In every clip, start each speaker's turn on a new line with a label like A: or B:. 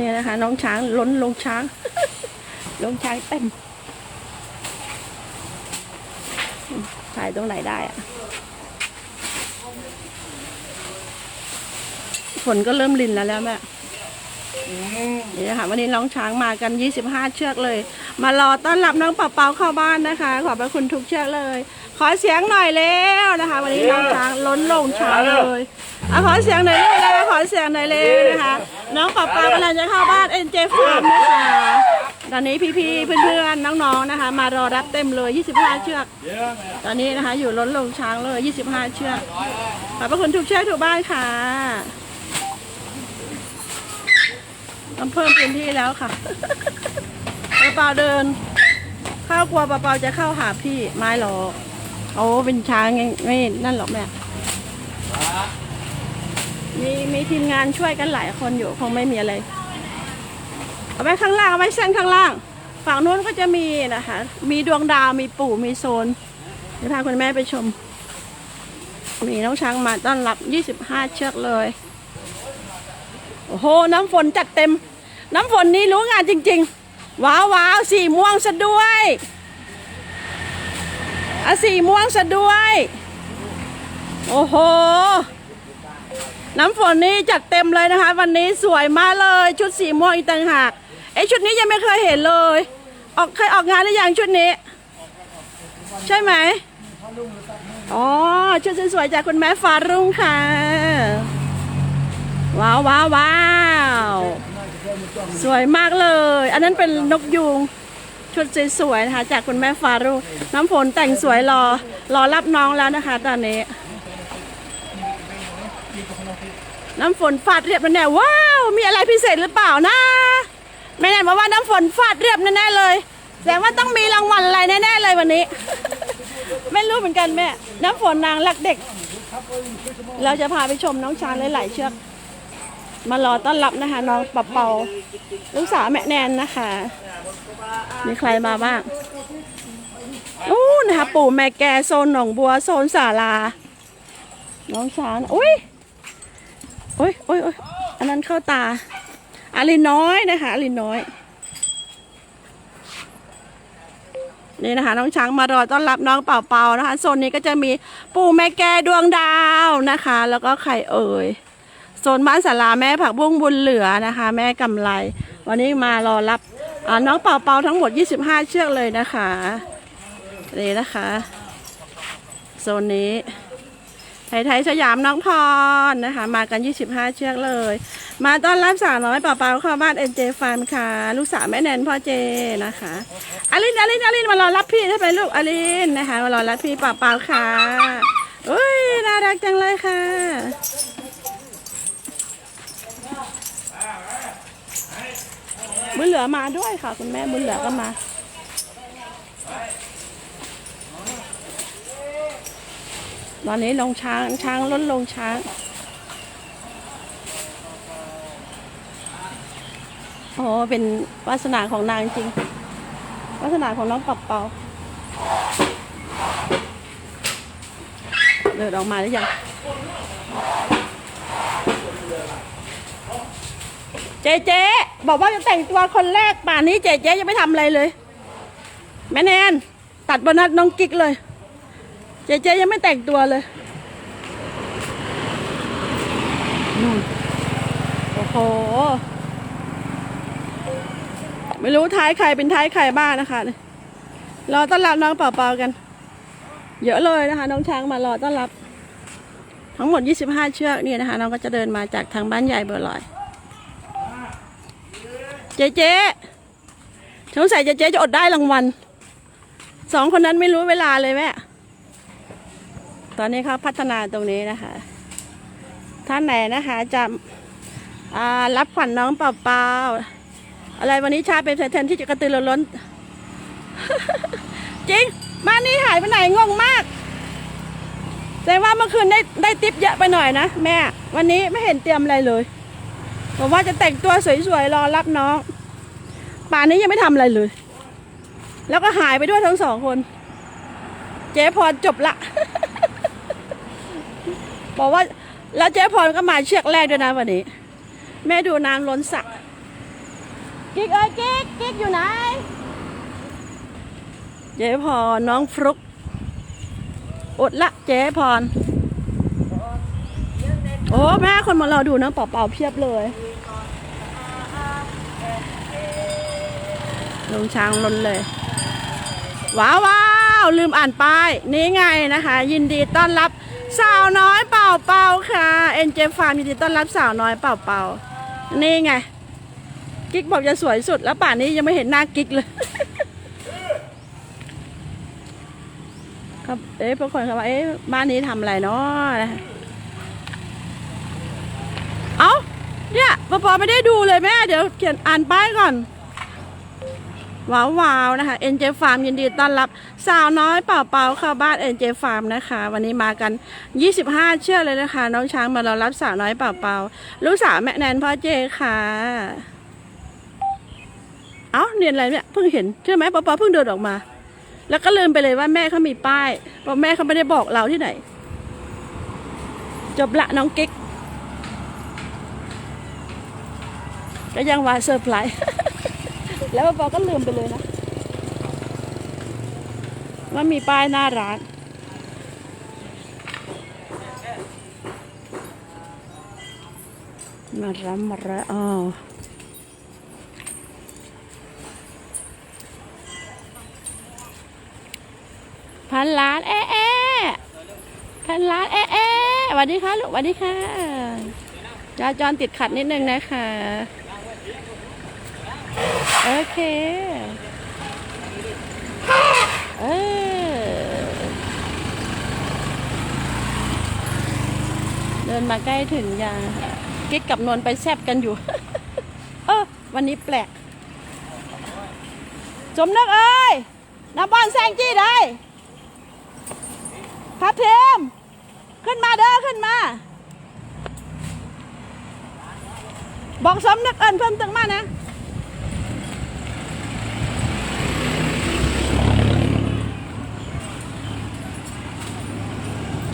A: เนี่ยนะคะ น้องช้างล้นลงช้าง ลงช้างเต็ม ถ่ายตรงไหนได้อะฝนก็เริ่มรินแล้วแล้วแม่นี่นะคะวันนี้น้องช้างมากัน 25 เชือกเลย มารอต้อนรับน้องเปาเปาเข้าบ้านนะคะ ขอบพระคุณทุกเชือกเลย ขอเสียงหน่อยเร็วนะคะ วันนี้น้องช้างล้นลงช้างเลยอะขอเสียงหน่อยเร็วนะคะขอเสียงหน่อยเร็วนะคะ น้องปาเปากำลังจะเข้าบ้านเอ็นเจฟาร์มนะคะ ตอนนี้พี่ๆ เพื่อนๆ น้องๆ นะคะ มารอรับเต็มเลย 25 เชือก ตอนนี้นะคะอยู่ล้นลงช้างเลย 25 เชือก ขอบพระคุณทุกเชือกทุกบ้านค่ะต้องเพิ่มพื้นที่แล้วค่ะปาเปาเดินเข้ากลัวปาเปาจะเข้าหาพี่ไม่หรอกโอ้เป็นช้างไงไม่นั่นหรอกแม่ มีมีทีมงานช่วยกันหลายคนอยู่คงไม่มีอะไร เอาไว้ข้างล่างเอาไว้เส้นข้างล่าง ฝั่งนู้นก็จะมีนะคะ มีดวงดาวมีปู่มีโซนเดี๋ยวพาคุณแม่ไปชม มีน้องช้างมาต้อนรับ 25 เชือกเลย โอ้โห น้ำฝนจัดเต็ม น้ำฝนนี้รู้งานจริง ๆ ว้าวว้าวสีม่วงซะด้วยอะสีม่วงซะด้วย โอ้โห น้ำฝนนี่จัดเต็มเลยนะคะ วันนี้สวยมากเลยชุดสีม่วงอีกต่างหากไอชุดนี้ยังไม่เคยเห็นเลย ออกเคยออกงานหรือยังชุดนี้ ใช่ไหมอ๋อชุดสวยๆจากคุณแม่ฟารุ่งค่ะ ว้าวว้าวว้าวสวยมากเลย อันนั้นเป็นนกยูงชุดสวยๆนะคะ จากคุณแม่ฟารุ่งน้ำฝนแต่งสวยรอรอรับน้องแล้วนะคะ ตอนนี้ น้ำฝนฟาดเรียบแน่ๆว้าว มีอะไรพิเศษหรือเปล่านะแม่แนนบอกว่าน้ำฝนฟาดเรียบแน่ๆเลยแสดงว่าต้องมีรางวัลอะไรแน่ๆเลยวันนี้ ไม่รู้เหมือนกันแม่ น้ำฝนนางรักเด็ก เราจะพาไปชมน้องช้างหลายๆเชือก มารอต้อนรับนะคะ น้องปะเปาลูกสาวแม่แนนนะคะ มีใครมาบ้างอู้นะคะ ปู่แม่แกโซนหนองบัวโซนสาลา น้องช้างอุ้ย โอ้ยโอ้ยโอ้ยอันนั้นเข้าตาอาลินน้อยนะคะอาลินน้อย นี่นะคะ น้องช้างมารอต้อนรับน้องเป่าเปานะคะโซนนี้ก็จะมีปู่แม่แก่ดวงดาวนะคะ แล้วก็ไข่เอ่ยโซนบ้านสาราแม่ผักบุ้งบุญเหลือนะคะ แม่กำไร วันนี้มารอรับน้องเป่าเปาทั้งหมด 25 เชือกเลยนะคะนี่นะคะโซนนี้ ไทยไทยสยามน้องพรนะคะ มากัน 25 เชือกเลย มาต้อนรับสาวน้อยเป่าเปาเข้าบ้านเอ็นเจฟาร์มค่ะ ลูกสาวแม่แนนพ่อเจนะคะอลินอลินอลินมารอรับพี่ได้ไหมลูกอลินนะคะมารอรับพี่เป่าเปาค่ะอุ้ยน่ารักจังเลยค่ะบุญเหลือมาด้วยค่ะ คุณแม่บุญเหลือก็มา อนนี้ลงช้างช้างล้นลงช้าง โอ้เป็นวาสนาของนางจริง วาสนาของน้องปับเปาเดินออกมาหรือยัง เจ๊เจ๊บอกว่าจะแต่งตัวคนแรกป่านนี้เจ๊เจ๊ยังไม่ทำอะไรเลย แม่แนนตัดโบนัสน้องกิ๊กเลย จ๊เจ๊ยังไม่แต่งตัวเลยนู่นโอ้โห ไม่รู้ท้ายใครเป็นท้ายใครบ้างนะคะ รอต้อนรับน้องเป่าๆกัน เยอะเลยนะคะ น้องช้างมารอต้อนรับ ทั้งหมด 25 เชือกนี่นะคะ น้องก็จะเดินมาจากทางบ้านใหญ่เบอร์ลอย เจ๊เจ๊สงสัยเจ๊เจ๊จะอดได้รางวัลสองคนนั้นไม่รู้เวลาเลยแม่ ตอนนี้เขาพัฒนาตรงนี้นะคะ ท่านไหนนะคะจะรับขวัญน้องเปล่าๆอะไรวันนี้ชาเป็นแทนที่จะกระตือรือร้น จริงบ้านนี้หายไปไหนงงมากแต่ว่าเมื่อคืนได้ได้ติปเยอะไปหน่อยนะแม่ วันนี้ไม่เห็นเตรียมอะไรเลยบอกว่าจะแต่งตัวสวยๆรอรับน้อง ป่านนี้ยังไม่ทำอะไรเลย แล้วก็หายไปด้วยทั้งสองคน เจ๊พรจบละ บอกว่าแล้วเจ๊พรก็มาเชือกแรกด้วยนะวันนี้ แม่ดูน้ำล้นสระกิ๊กเอ้ยกิ๊กกิ๊กอยู่ไหนเจ๊พรน้องฟลุกอดละเจ๊พรโอ้แม่คนมาเราดูนะเป่าๆเพียบเลยลงช้างล้นเลย ว้าวว้าวลืมอ่านป้าย นี่ไงนะคะ ยินดีต้อนรับ สาวน้อยเป่าเป่าค่ะเอ็นเจฟาร์มยินดีต้อนรับสาวน้อยเป่าเป่านี่ไง กิ๊กบอกจะสวยสุดแล้วป่านนี้ยังไม่เห็นหน้ากิ๊กเลย ครับเอ๊ะพวกคนเขาว่าเอ๊ะบ้านนี้ทำอะไรเนาะนะคะเอ้าเนี่ยปอปอไม่ได้ดูเลยแม่ เดี๋ยวเขียนอ่านป้ายก่อน ว้าววาวนะคะเอ็นเจฟาร์มยินดีต้อนรับสาวน้อยเป่าเป่าเข้าบ้านเอ็นเจฟาร์มนะคะ วันนี้มากัน 25 เชื่อเลยนะคะ น้องช้างมาเรารับสาวน้อยเป่าเป่าลูกสาวแม่แนนพ่อเจค่ะ เอ้าเนียนอะไรเนี่ยเพิ่งเห็นใช่ไหมเปอปอเพิ่งเดินออกมา แล้วก็ลืมไปเลยว่าแม่เขามีป้ายเพราะแม่เขาไม่ได้บอกเราที่ไหน จบละน้องกิ๊กก็ยังว่าเซอร์ไพรส์ แล้วปอก็ลืมไปเลยนะว่ามีป้ายหน้าร้าน มารับมารับอ๋อพันล้านเอ๊ะพันล้านเอ๊ะเอ๊ะสวัสดีค่ะลูกสวัสดีค่ะจราจรติดขัดนิดนึงนะคะ โอเค เออ เดินมาใกล้ถึงยังกิ๊กกับนวลไปแซบกันอยู่ เออ วันนี้แปลก สมนึกเอ้ยน้ำบอลแซงจี้ได้พับเทมขึ้นมาเด้อขึ้นมา บอกสมนึกเอินเพิ่มตึงมานะ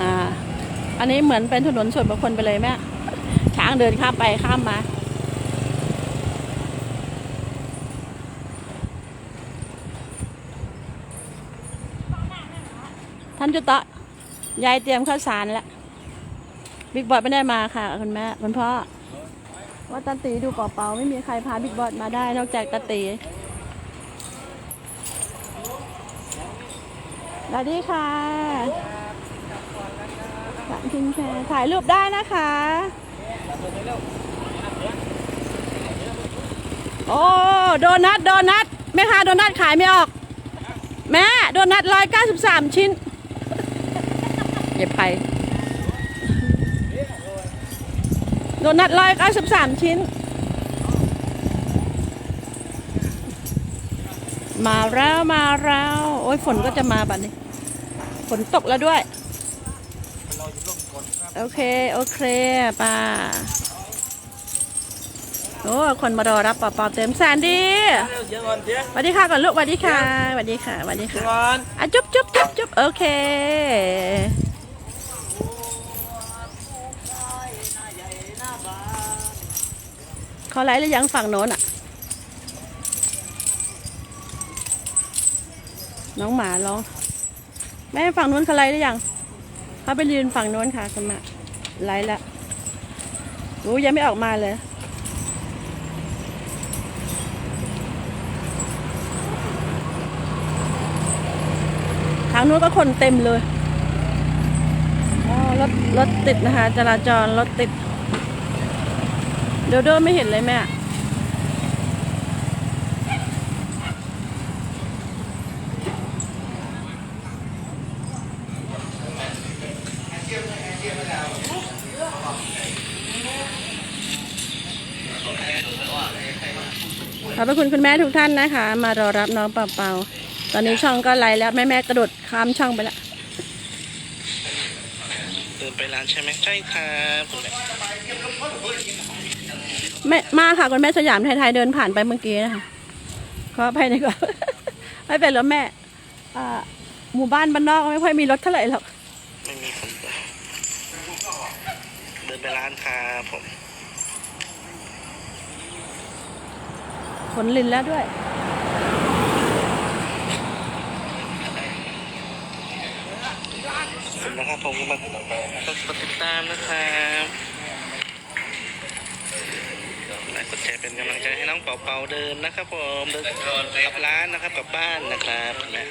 A: อ่า อันนี้เหมือนเป็นถนนส่วนบุคคลไปเลยแม่ช้างเดินข้ามไปข้ามมา ท่านจุตะยายเตรียมข้าวสารแล้วบิ๊กบอสไม่ได้มาค่ะคุณแม่คุณพ่อว่าตาตีดูเปล่าๆไม่มีใครพาบิ๊กบอสมาได้นอกจากตาตีสวัสดีค่ะ คุณค่ะ ถ่ายรูปได้นะคะ โอ้โดนัทโดนัทแม่ค้าโดนัทขายไม่ออก แม่โดนัทร้อยเก้าสิบสามชิ้นเก็บไปโดนัทร้อยเก้าสิบสามชิ้น มาแล้วมาแล้ว โอ้ยฝนก็จะมาบัดนี้ ฝนตกแล้วด้วย โอเค โอเคป้าโอ้คนมารอรับปอปอเต็มแสนดี
B: เดี๋ยวก่อนเดี๋ยว
A: สวัสดีค่ะก่อนลูกสวัสดีค่ะสวัสดีค่ะสวัสดี
B: เดี๋ยว
A: ค่ะ
B: ก่อน
A: อะจุ๊บจุ๊บจุ๊บจุ๊บโอเคเขาไลฟ์หรือยังฝั่งโน้นอะ น้องหมาร้องแม่ฝั่งโน้นเขาไลฟ์หรือยัง เขาไปยืนฝั่งโน้นค่ะคุณแม่ไลฟ์แล้วโอ้ยังไม่ออกมาเลย ทางนู้นก็คนเต็มเลยอ๋อรถรถติดนะคะ จราจรรถติด เดี๋ยวเดินไม่เห็นเลยแม่ ข อบพระคุณคุณแม่ทุกท่านนะคะ มารอรับน้องเป่าเป่าตอนนี้ช่องก็ไลฟ์แล้วแม่แม่ๆกระโดดข้ามช่องไปแล้ว
B: เดินไปร้านใช่ไหมใช่ครับคุณแม่
A: แม่มาค่ะคุณแม่สยามไทยๆเดินผ่านไปเมื่อกี้นะคะขออภัยหน่อยก่อนไม่เป็นแล้วแม่อ่าหมู่บ้านบ้านนอกไม่ค่อยมีรถเท่าไหร่หรอก
B: ไม่มีคนเดินเดินไปร้านครับผม
A: ขนลินแล้วด้วย
B: ขอบคุณนะครับผมก็มาก็กดติดตามนะครับไลค์กดแชร์เป็นกำลังใจให้น้องเป่าๆเดินนะครับผมเดินกลับร้านนะครับกลับบ้านนะครับนะ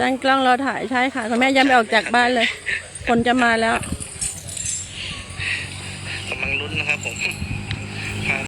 A: ตั้งกล้องรอถ่ายใช่ค่ะคุณแม่ยังไม่ออกจากบ้านเลย คนจะมาแล้ว
B: ค